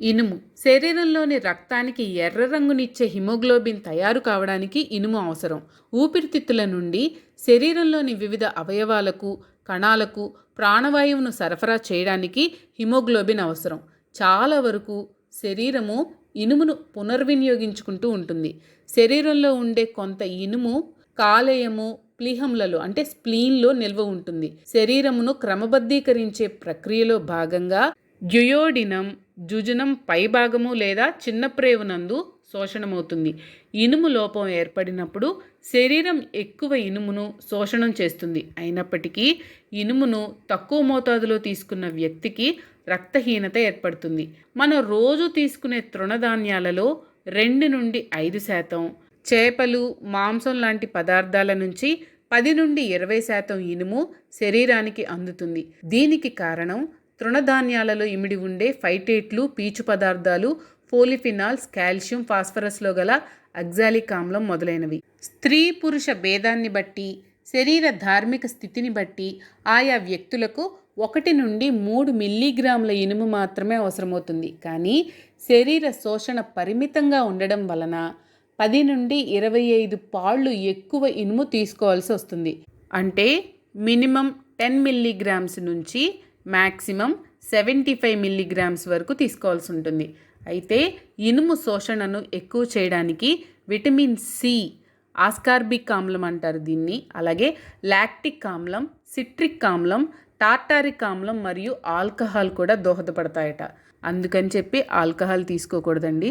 ఇనుము. శరీరంలోని రక్తానికి ఎర్ర రంగునిచ్చే హిమోగ్లోబిన్ తయారు కావడానికి ఇనుము అవసరం. ఊపిరితిత్తుల నుండి శరీరంలోని వివిధ అవయవాలకు కణాలకు ప్రాణవాయువును సరఫరా చేయడానికి హిమోగ్లోబిన్ అవసరం. చాలా వరకు శరీరము ఇనుమును పునర్వినియోగించుకుంటూ ఉంటుంది. శరీరంలో ఉండే కొంత ఇనుము కాలేయము ప్లీహంలలో అంటే స్ప్లీన్లో నిల్వ ఉంటుంది. శరీరమును క్రమబద్ధీకరించే ప్రక్రియలో భాగంగా డ్యుయోడినం జుజునం పైభాగము లేదా చిన్న ప్రేవునందు శోషణమవుతుంది. ఇనుము లోపం ఏర్పడినప్పుడు శరీరం ఎక్కువ ఇనుమును శోషణం చేస్తుంది. అయినప్పటికీ ఇనుమును తక్కువ మోతాదులో తీసుకున్న వ్యక్తికి రక్తహీనత ఏర్పడుతుంది. మనం రోజు తీసుకునే తృణధాన్యాలలో రెండు నుండి ఐదు శాతం చేపలు మాంసం లాంటి పదార్థాల నుంచి పది నుండి ఇరవై శాతం ఇనుము శరీరానికి అందుతుంది. దీనికి కారణం తృణధాన్యాలలో ఇమిడి ఉండే ఫైటేట్లు పీచు పదార్థాలు ఫోలిఫినాల్స్ కాల్షియం ఫాస్ఫరస్లో గల అగ్జాలిక్ ఆమ్లం మొదలైనవి. స్త్రీ పురుష భేదాన్ని బట్టి శరీర ధార్మిక స్థితిని బట్టి ఆయా వ్యక్తులకు ఒకటి నుండి మూడు మిల్లీగ్రాముల ఇనుము మాత్రమే అవసరమవుతుంది. కానీ శరీర శోషణ పరిమితంగా ఉండడం వలన పది నుండి ఇరవై ఐదు పాళ్ళు ఎక్కువ ఇనుము తీసుకోవాల్సి వస్తుంది. అంటే మినిమం టెన్ మిల్లీగ్రామ్స్ నుంచి మ్యాక్సిమం సెవెంటీ ఫైవ్ మిల్లీగ్రామ్స్ వరకు తీసుకోవాల్సి ఉంటుంది. అయితే ఇనుము శోషణను ఎక్కువ చేయడానికి విటమిన్ సి ఆస్కార్బిక్ ఆమ్లం అంటారు దీన్ని. అలాగే లాక్టిక్ ఆమ్లం సిట్రిక్ ఆమ్లం టార్టారిక్ ఆమ్లం మరియు ఆల్కహాల్ కూడా దోహదపడతాయట. అందుకని చెప్పి ఆల్కహాల్ తీసుకోకూడదండి.